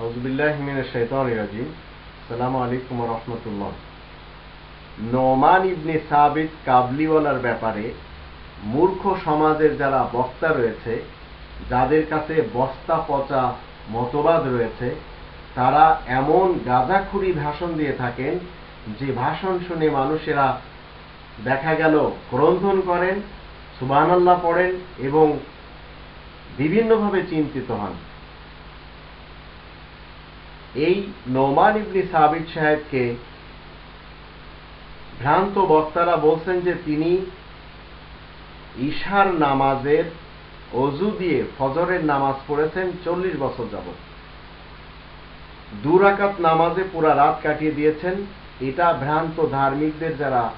আলাইকুম ইবনে সাবিত কাবলিওয়ালার ব্যাপারে মূর্খ সমাজের যারা বক্তা রয়েছে, যাদের কাছে বস্তা পচা মতবাদ রয়েছে, তারা এমন গাঁজাখুরি ভাষণ দিয়ে থাকেন যে ভাষণ শুনে মানুষেরা দেখা গেল ক্রন্ধন করেন, সুবহানাল্লাহ পড়েন এবং বিভিন্নভাবে চিন্তিত হন। এই নোমান ইবনি সাবির সাহেবকে ভ্রান্ত বক্তারা বলছেন যে তিনি ঈশার নামাজের অজু দিয়ে ফজরের নামাজ পড়েছেন চল্লিশ বছর যাবৎ। দুরাকাত নামাজে পুরা রাত কাটিয়ে দিয়েছেন। এটা ভ্রান্ত ধার্মিকদের যারা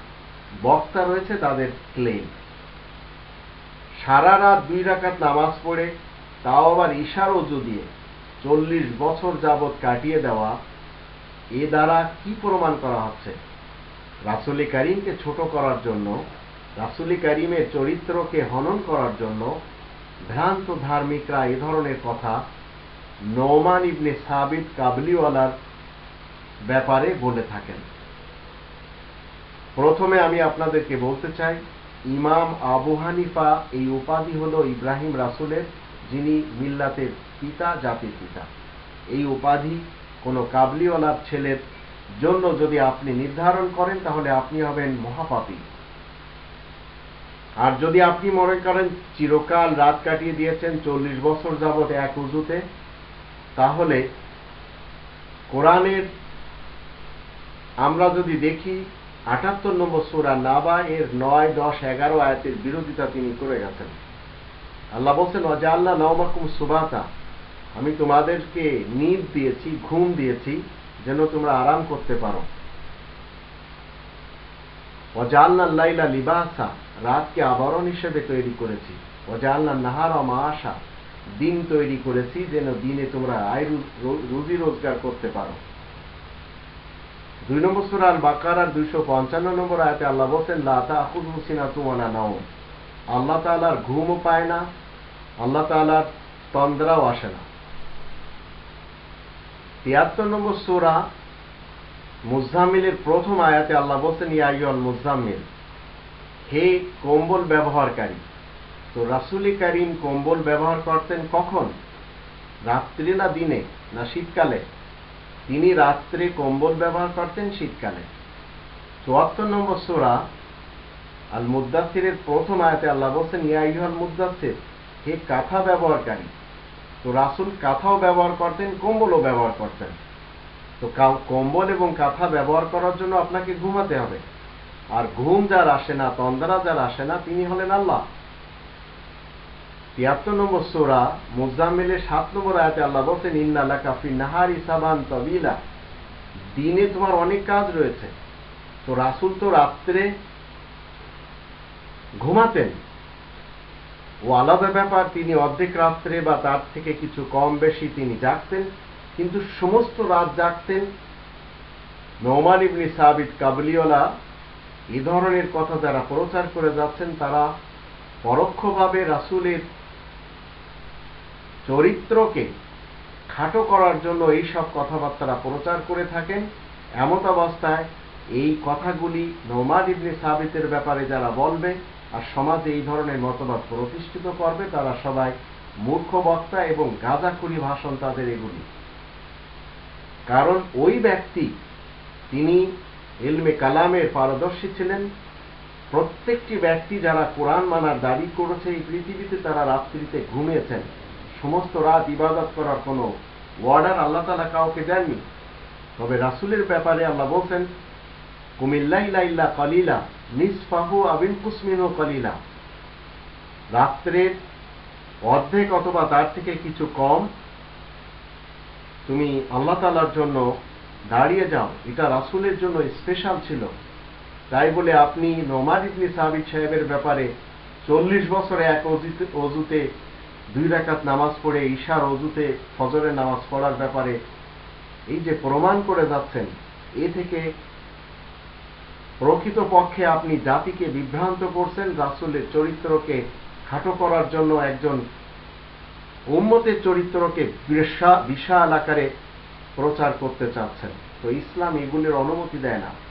বক্তা রয়েছে তাদের ক্লেম সারা রাত দুই রাকাত নামাজ পড়ে, তাও আবার ঈশার অজু দিয়ে। চল্লিশ বছর যাবৎ কাটিয়ে দেওয়া, এ দ্বারা কি প্রমাণ করা হচ্ছে? রাসুলি করিমকে ছোট করার জন্য, রাসুলি করিমের চরিত্রকে হনন করার জন্য ভ্রান্ত ধার্মিকরা এ ধরনের কথা নৌমান ইবনে সাবিত কাবলিওয়ালার ব্যাপারে বলে থাকেন। প্রথমে আমি আপনাদেরকে বলতে চাই, ইমাম আবু হানিফা এই উপাধি হল ইব্রাহিম রাসুলের যিনি মিল্লাতের পিতা, জাতির পিতা। এই উপাধি কোনো কাবলিওয়ালার ছেলের জন্য যদি আপনি নির্ধারণ করেন, তাহলে আপনি হবেন মহাপাপী। আর যদি আপনি মনে করেন, চিরকাল রাত কাটিয়ে দিয়েছেন, চল্লিশ বছর যাবৎ এক উজুতে, তাহলে কোরআনের আমরা যদি দেখি, আটাত্তর নম্বর সুরা নাবা এর নয়, দশ, এগারো আয়াতের বিরোধিতা তিনি করে গেছেন। আল্লাহ বলছেন অজাল্লা নওমাকুম সুবাতা। আমি তোমাদেরকে নিদ দিয়েছি, ঘুম দিয়েছি, যেন তোমরা আরাম করতে পারো। অজাল্লা লাইলা লিবাসা। রাতকে আবরণ হিসেবে তৈরি করেছি। অজাল্লা দিন তৈরি করেছি, যেন দিনে তোমরা আয় রুজি রোজগার করতে পারো। দুই নম্বর সুরাল বাকার দুইশো পঞ্চান্ন নম্বর আয়তে আল্লাহ বলছেন লাতা আকুল হুসিনা তুমানা নাও আল্লাহ তালার ঘুমও পায় না আল্লাহ তালার তন্দ্রাও আসে না। তিয়াত্তর নম্বর সুরা মুজাম্মিলের প্রথম আয়াতে আল্লাহ বলছেন ইয়াইয়ল মুজাম্মিল, হে কম্বল ব্যবহারকারী, তো রাসুলি করিম কম্বল ব্যবহার করতেন কখন? রাত্রি না দিনে না শীতকালে? তিনি রাত্রে কম্বল ব্যবহার করতেন শীতকালে। চুয়াত্তর নম্বর সোরা আল মুদাসিরের প্রথম আয়াতে আল্লাহ বলছেন ইয়াইহাল মুদাসির হে কাঁথা ব্যবহারকারী, তো রাসুল কাঁথাও ব্যবহার করতেন, কম্বলও ব্যবহার করতেন। তো কম্বল এবং কাঁথা ব্যবহার করার জন্য আপনাকে ঘুমাতে হবে। আর ঘুম যার আসে না, তন্দরা যার আসে না, তিনি হলেন আল্লাহ। তিয়াত্তর নম্বর সোরা মুজাম্মিলের সাত নম্বর আয়াতে আল্লাহ বলছেন ইন্নালা কাফি নাহার ইসাবান তবিলা। দিনে তোমার অনেক কাজ রয়েছে। তো রাসুল তো রাত্রে ঘুমাতেন। ও আলাদা ব্যাপার, তিনি অর্ধেক রাত্রে বা তার থেকে কিছু কম বেশি তিনি জাগতেন, কিন্তু সমস্ত রাত জাগতেন। নৌমান ইবনি সাবিদ কাবলিওলা এ ধরনের কথা যারা প্রচার করে যাচ্ছেন, তারা পরোক্ষভাবে রাসুলের চরিত্রকে খাটো করার জন্য এই সব কথাবার্তা প্রচার করে থাকেন। এমত অবস্থায় এই কথাগুলি নৌমাদ ইবনে সাবিতের ব্যাপারে যারা বলবে আর সমাজে এই ধরনের মতবাদ প্রতিষ্ঠিত করবে তারা সবাই মূর্খ বক্তা এবং গাঁজাখুরি ভাষণ তাদের এগুলি। কারণ ওই ব্যক্তি, তিনি এলমে কালামের পারদর্শী ছিলেন। প্রত্যেকটি ব্যক্তি যারা কোরআন মানার দাবি করেছে এই পৃথিবীতে তারা রাত্রিতে ঘুমিয়েছেন। সমস্ত রাত ইবাদত করার কোনো ওয়ার্ডার আল্লাহ তালা কাউকে দেননি। তবে রাসুলের ব্যাপারে আল্লাহ বলছেন কুমিল্লাইলা কলিলা, নিসফাহু আবিন কুসমিনু কলিলা। রাত্রের অর্ধেক অথবা তার থেকে কিছু কম, তুমি আল্লাহ তালার জন্য দাঁড়িয়ে যাও। এটা রাসুলের জন্য স্পেশাল ছিল। তাই বলে আপনি নোমাদ ইবনি সাহাবিদ সাহেবের ব্যাপারে চল্লিশ বছরে এক অজুতে দুই রাকাত নামাজ পড়ে, ঈশার অজুতে ফজরের নামাজ পড়ার ব্যাপারে এই যে প্রমাণ করে যাচ্ছেন, এ থেকে প্রকৃত পক্ষে আপনি জাতিকে বিভ্রান্ত করছেন, রাসুলের চরিত্রকে খাটো করার জন্য একজন উম্মতের চরিত্রকে বিশাল আকারে প্রচার করতে চাচ্ছেন। তো ইসলাম এগুলির অনুমতি দেয় না।